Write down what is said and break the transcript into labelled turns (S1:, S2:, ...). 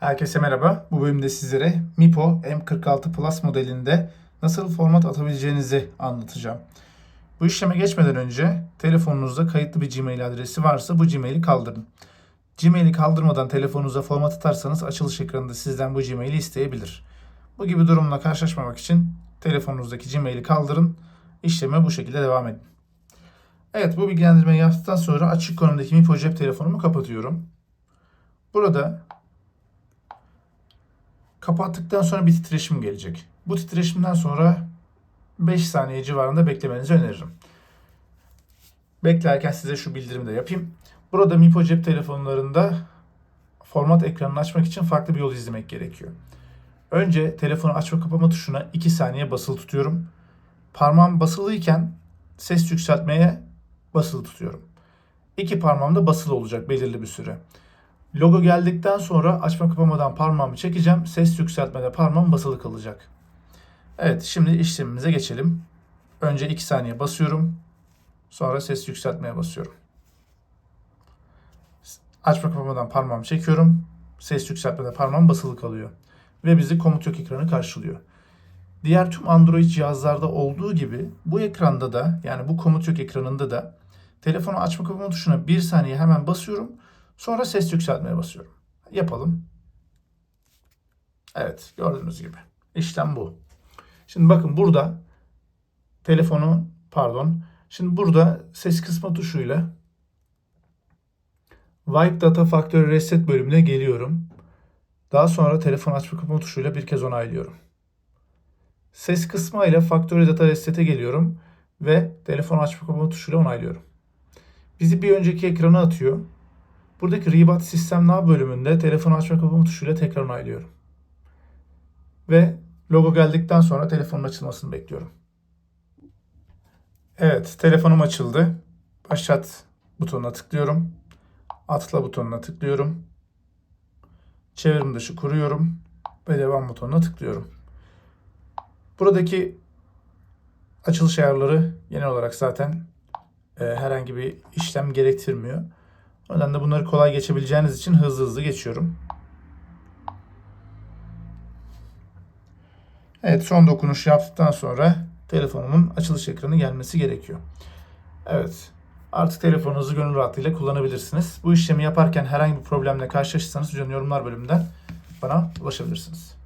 S1: Herkese merhaba. Bu bölümde sizlere Mipo M46 Plus modelinde nasıl format atabileceğinizi anlatacağım. Bu işleme geçmeden önce telefonunuzda kayıtlı bir Gmail adresi varsa bu Gmail'i kaldırın. Gmail'i kaldırmadan telefonunuza format atarsanız açılış ekranında sizden bu Gmail'i isteyebilir. Bu gibi durumla karşılaşmamak için telefonunuzdaki Gmail'i kaldırın. İşleme bu şekilde devam edin. Evet bu bilgilendirmeyi yaptıktan sonra açık konumdaki Mipo cep telefonumu kapatıyorum. Burada Kapattıktan sonra bir titreşim gelecek. Bu titreşimden sonra 5 saniye civarında beklemenizi öneririm. Beklerken size şu bildirimi de yapayım. Burada Mipo cep telefonlarında format ekranını açmak için farklı bir yol izlemek gerekiyor. Önce telefonu açma kapama tuşuna 2 saniye basılı tutuyorum. Parmağım basılıyken ses yükseltmeye basılı tutuyorum. İki parmağım da basılı olacak belirli bir süre. Logo geldikten sonra açma kapamadan parmağımı çekeceğim. Ses yükseltmede parmağım basılı kalacak. Evet şimdi işlemimize geçelim. Önce 2 saniye basıyorum. Sonra ses yükseltmeye basıyorum. Açma kapamadan parmağımı çekiyorum. Ses yükseltmede parmağım basılı kalıyor. Ve bizi komut yok ekranı karşılıyor. Diğer tüm Android cihazlarda olduğu gibi bu ekranda da yani bu komut yok ekranında da telefonu açma kapama tuşuna 1 saniye hemen basıyorum. Sonra ses yükseltmeye basıyorum. Yapalım. Evet gördüğünüz gibi. İşlem bu. Şimdi bakın burada telefonu pardon. Şimdi burada ses kısma tuşuyla Wipe Data Factory Reset bölümüne geliyorum. Daha sonra telefon açma kapama tuşuyla bir kez onaylıyorum. Ses kısmı ile Factory Data Reset'e geliyorum ve telefon açma kapama tuşuyla onaylıyorum. Bizi bir önceki ekrana atıyor. Buradaki Ribat Sistem Nav bölümünde telefonu açma kapama tuşuyla tekrar onaylıyorum. Ve logo geldikten sonra telefonun açılmasını bekliyorum. Evet, telefonum açıldı. Başlat butonuna tıklıyorum. Atla butonuna tıklıyorum. Çevrim dışı kuruyorum ve devam butonuna tıklıyorum. Buradaki açılış ayarları genel olarak zaten e, herhangi bir işlem gerektirmiyor. O nedenle bunları kolay geçebileceğiniz için hızlı hızlı geçiyorum. Evet son dokunuş yaptıktan sonra telefonumun açılış ekranı gelmesi gerekiyor. Evet artık telefonunuzu gönül rahatlığıyla kullanabilirsiniz. Bu işlemi yaparken herhangi bir problemle karşılaşırsanız yorumlar bölümünden bana ulaşabilirsiniz.